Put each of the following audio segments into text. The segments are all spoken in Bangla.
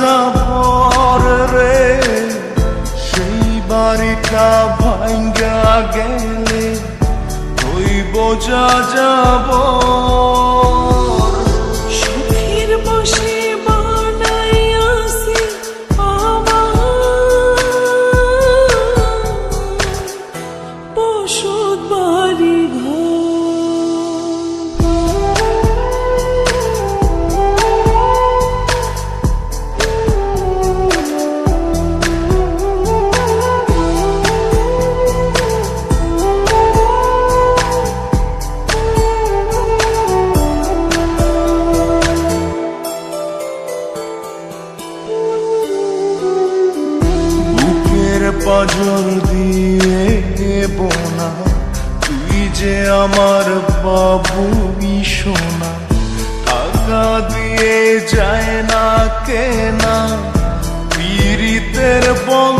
যাবর রে সেই বাড়িটা ভাঙ্গা গেলে ওই বোঝা যাব। আমার বাবু সোনা টাকা দিয়ে যায় না কেনা। পীড়িতের বন্ধ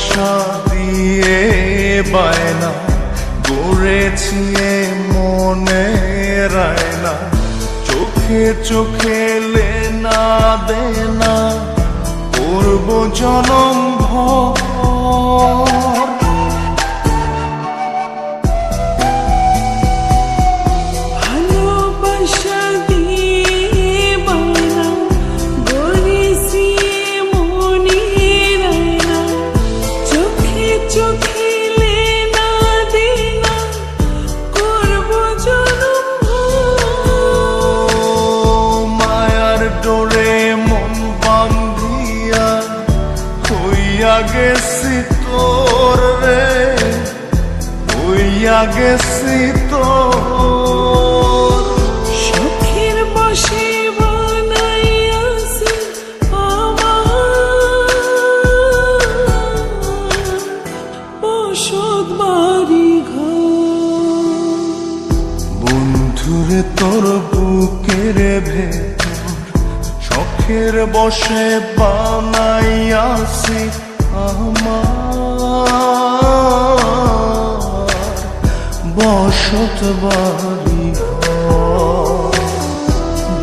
ভালোবাসা দিয়ে বায়না গড়েছি মনে রায়না। চোখে চোখে লেনা দেনা করব জনম ভর। গেছি তোর সুখের বসে বানাইয়াছি বাড়ি বন্ধুরে তোর বুকের ভেতর শখের বসে বানাইয়াছি আমার। বসত বাড়ি।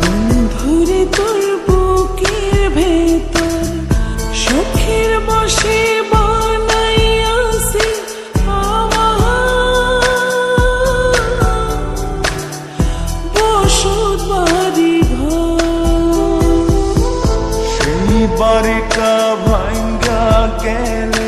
বন্ধুরে তোর বুকের ভেতর সুখের বসে বাড়িটা ভাঙ্গা গেলে